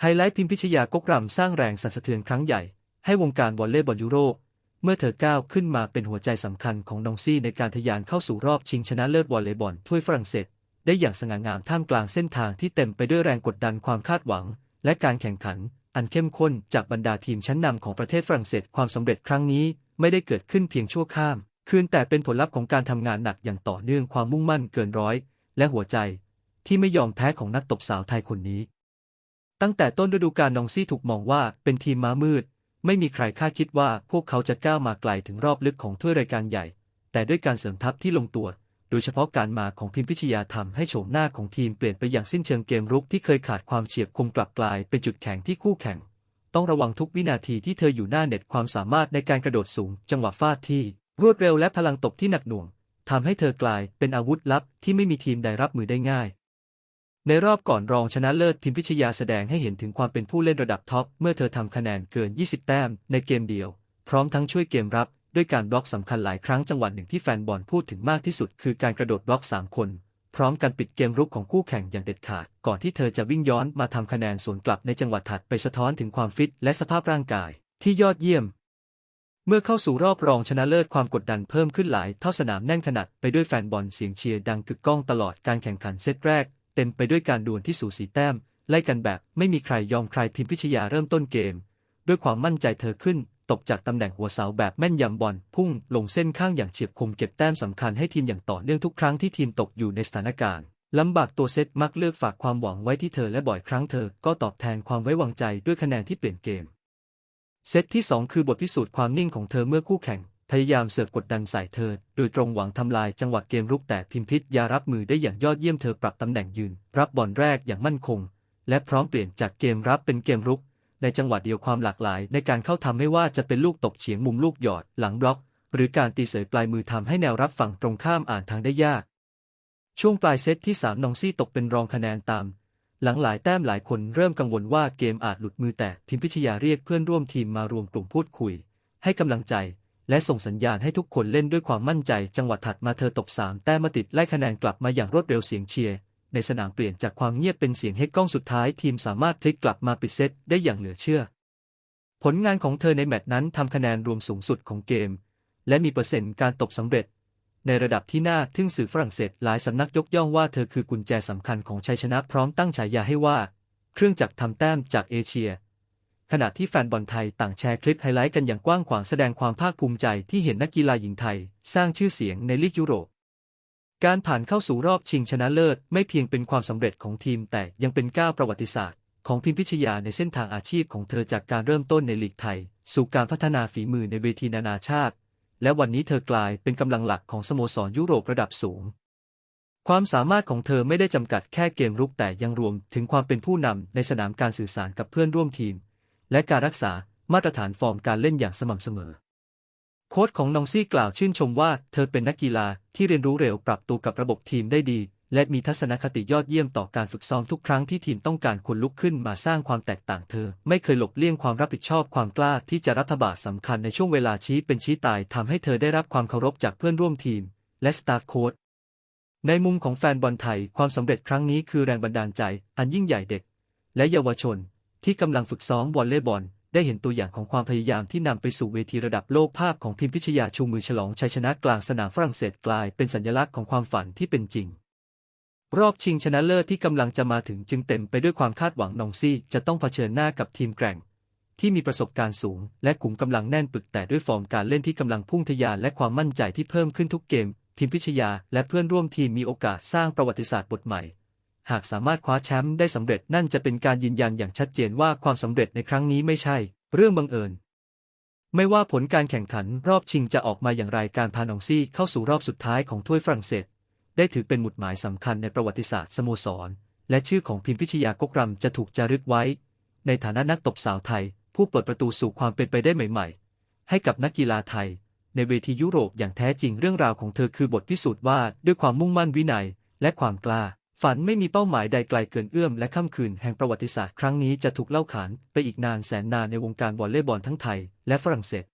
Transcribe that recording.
ไฮไลท์พิมพิชยากกรำสร้างแรงสั่นสะเทือนครั้งใหญ่ ให้วงการวอลเลย์บอลยุโรป เมื่อเธอก้าวขึ้นมาเป็นหัวใจสำคัญของนองซี่ในการทะยานเข้าสู่รอบชิงชนะเลิศวอลเลย์บอลถ้วยฝรั่งเศส ได้อย่างสง่างามท่ามกลางเส้นทางที่เต็มไปด้วยแรงกดดันความคาดหวัง และการแข่งขัน อันเข้มข้นจากบรรดาทีมชั้นนำของประเทศฝรั่งเศสความสำเร็จครั้งนี้ไม่ได้เกิดขึ้นเพียงชั่วข้ามคืนแต่เป็นผลลัพธ์ของการทำงานหนักอย่างต่อเนื่องความมุ่งมั่นเกินร้อย และหัวใจ ที่ไม่ยอมแพ้ของนักตบสาวไทยคนนี้ ตั้งแต่ต้นฤดูกาลนองซี่ถูกมองว่าเป็นทีมม้ามืด ไม่มีใครคาดคิดว่าพวกเขาจะก้าวมาไกลถึงรอบลึกของถ้วยรายการใหญ่ แต่ด้วยการเสริมทัพที่ลงตัว โดยเฉพาะการมาของพิมพิชยาทำให้โฉมหน้าของทีมเปลี่ยนไปอย่างสิ้นเชิงเกมรุกที่เคยขาดความเฉียบคมกลับกลายเป็นจุดแข็งที่คู่แข่ง ต้องระวังทุกวินาทีที่เธออยู่หน้าเน็ตความสามารถในการกระโดดสูง จังหวะฟาดที่ รวดเร็วและพลังตบที่หนักหน่วงทำให้เธอกลายเป็นอาวุธลับที่ไม่มีทีมใดรับมือได้ง่าย ในรอบก่อนรองชนะเลิศพิมพิชยาแสดงให้เห็นถึงความเป็นผู้เล่นระดับท็อป เมื่อเธอทำคะแนนเกิน 20 แต้มในเกมเดียว พร้อมทั้งช่วยเกมรับ ด้วยการบล็อกสำคัญหลายครั้งจังหวะหนึ่งที่แฟนบอลพูดถึงมากที่สุด คือการกระโดดบล็อก 3 คน พร้อมกันปิดเกมรุกของคู่แข่งอย่างเด็ดขาด ก่อนที่เธอจะวิ่งย้อนมาทำคะแนนสวนกลับในจังหวะถัดไปสะท้อนถึงความฟิตและสภาพร่างกาย ที่ยอดเยี่ยม เมื่อเข้าสู่รอบรองชนะเลิศความกดดันเพิ่มขึ้นหลายเท่าสนามแน่นขนาดไปด้วยแฟนบอลเสียงเชียร์ดังกึกก้องตลอดการแข่งขันเซตแรก เต็มไปด้วยการดวลที่สูสีแต้ม ไล่กันแบบไม่มีใครยอมใครพิมพิชยาเริ่มต้นเกม ด้วยความมั่นใจเธอขึ้น ตกจากตำแหน่งหัวเสาแบบแม่นยำบอลพุ่งลงเส้นข้างอย่างเฉียบคมเก็บแต้มสำคัญให้ทีมอย่างต่อเนื่องทุกครั้งที่ทีมตกอยู่ในสถานการณ์ลำบากตัวเซตมักเลือกฝากความหวังไว้ที่เธอและบ่อยครั้งเธอก็ตอบแทนความไว้วางใจด้วยคะแนนที่เปลี่ยนเกม เซตที่ 2 คือบทพิสูจน์ความนิ่งของเธอเมื่อคู่แข่ง พยายามเสิร์ฟกดดันใส่เธอ โดยตรงหวังทำลายจังหวะเกมรุกแต่พิมพิษยารับมือได้อย่างยอดเยี่ยมเธอปรับตำแหน่งยืน รับบอลแรกอย่างมั่นคง และพร้อมเปลี่ยนจากเกมรับเป็นเกมรุก ในจังหวะเดียวความหลากหลาย ในการเข้าทำไม่ว่าจะเป็นลูกตบเฉียงมุมลูกหยอดหลังบล็อก หรือการตีเสยปลายมือทำให้แนวรับฝั่งตรงข้ามอ่านทางได้ยาก ช่วงปลายเซตที่3นองซี่ตกเป็นรองคะแนนตามหลังหลายแต้มหลายคนเริ่มกังวลว่าเกมอาจหลุดมือแต่พิมพิชยาเรียกเพื่อนร่วมทีมมารวมกลุ่มพูดคุย ให้กำลังใจ และส่งสัญญาณให้ทุกคนเล่นด้วยความมั่นใจ จังหวะถัดมาเธอตบสามแต้มมาติดไล่คะแนนกลับมาอย่างรวดเร็วเสียงเชียร์ในสนามเปลี่ยนจากความเงียบเป็นเสียงเฮกก้องสุดท้ายทีมสามารถพลิกกลับมาปิดเซตได้อย่างเหลือเชื่อ ผลงานของเธอในแมตช์นั้นทำคะแนนรวมสูงสุดของเกม และมีเปอร์เซ็นต์การตบสำเร็จ ในระดับที่น่าทึ่งสื่อฝรั่งเศสหลายสำนักยกย่องว่าเธอคือกุญแจสำคัญของชัยชนะพร้อมตั้งฉายาให้ว่า เครื่องจักรทำแต้มจากเอเชีย ขณะที่แฟนบอลไทยต่างแชร์คลิปไฮไลท์กันอย่างกว้างขวางแสดงความภาคภูมิใจที่เห็นนักกีฬาหญิงไทย สร้างชื่อเสียงในลีกยุโรป การผ่านเข้าสู่รอบชิงชนะเลิศไม่เพียงเป็นความสำเร็จของทีมแต่ยังเป็นก้าวประวัติศาสตร์ ของพิมพิชยาในเส้นทางอาชีพของเธอจากการเริ่มต้นในลีกไทย สู่การพัฒนาฝีมือในเวทีนานาชาติ และวันนี้เธอกลายเป็นกำลังหลักของสโมสรยุโรประดับสูงความสามารถของเธอไม่ได้จำกัดแค่เกมรุกแต่ยังรวมถึงความเป็นผู้นำในสนามการสื่อสารกับเพื่อนร่วมทีม และการรักษามาตรฐานฟอร์มการเล่นอย่างสม่ำเสมอ โค้ชของนองซี่กล่าวชื่นชมว่า เธอเป็นนักกีฬาที่เรียนรู้เร็วปรับตัวกับระบบทีมได้ดี และมีทัศนคติยอดเยี่ยมต่อการฝึกซ้อมทุกครั้งที่ทีมต้องการคนลุกขึ้นมาสร้างความแตกต่างเธอ ไม่เคยหลบเลี่ยงความรับผิดชอบความกล้าที่จะรัฐบาทสำคัญในช่วงเวลาชี้เป็นชี้ตายทำให้เธอได้รับความเคารพจากเพื่อนร่วมทีม และสตาฟโค้ชในมุมของแฟนบอลไทยความสำเร็จครั้งนี้คือแรงบันดาลใจ อันยิ่งใหญ่เด็ก และเยาวชน ที่กำลังฝึกซ้อมวอลเลย์บอล ได้เห็นตัวอย่างของความพยายามที่นำไปสู่เวทีระดับโลกภาพของพิมพิชยาชูมือฉลองชัยชนะกลางสนามฝรั่งเศสกลายเป็นสัญลักษณ์ของความฝันที่เป็นจริง รอบชิงชนะเลิศที่กำลังจะมาถึงจึงเต็มไปด้วยความคาดหวังนองซี่จะต้องเผชิญหน้ากับทีมแกร่ง ที่มีประสบการณ์สูง และกลุ่มกำลังแน่นปึกแต่ด้วยฟอร์มการเล่นที่กำลังพุ่งทะยานและความมั่นใจที่เพิ่มขึ้นทุกเกมทีมพิชยาและเพื่อนร่วมทีมมีโอกาสสร้างประวัติศาสตร์บทใหม่ หากสามารถคว้าแชมป์ได้สำเร็จนั่นจะเป็นการยืนยันอย่างชัดเจนว่าความสำเร็จในครั้งนี้ไม่ใช่ เรื่องบังเอิญ ไม่ว่าผลการแข่งขันรอบชิงจะออกมาอย่างไรการพานองซี่เข้าสู่รอบสุดท้ายของถ้วยฝรั่งเศส ได้ถือเป็นหมุดหมายสำคัญในประวัติศาสตร์สโมสร และชื่อของพิมพิชยากกรำจะถูกจารึกไว้ ในฐานะนักตบสาวไทย ผู้เปิดประตูสู่ความเป็นไปได้ใหม่ ๆ ให้กับนักกีฬาไทย ในเวทียุโรปอย่างแท้จริงเรื่องราวของเธอคือบทพิสูจน์ว่าด้วยความมุ่งมั่นวินัย และความกล้า ฝันไม่มีเป้าหมายใดไกลเกินเอื้อมและค่ำคืนแห่งประวัติศาสตร์ครั้งนี้จะถูกเล่าขานไปอีกนานแสนนานในวงการวอลเลย์บอลทั้งไทยและฝรั่งเศส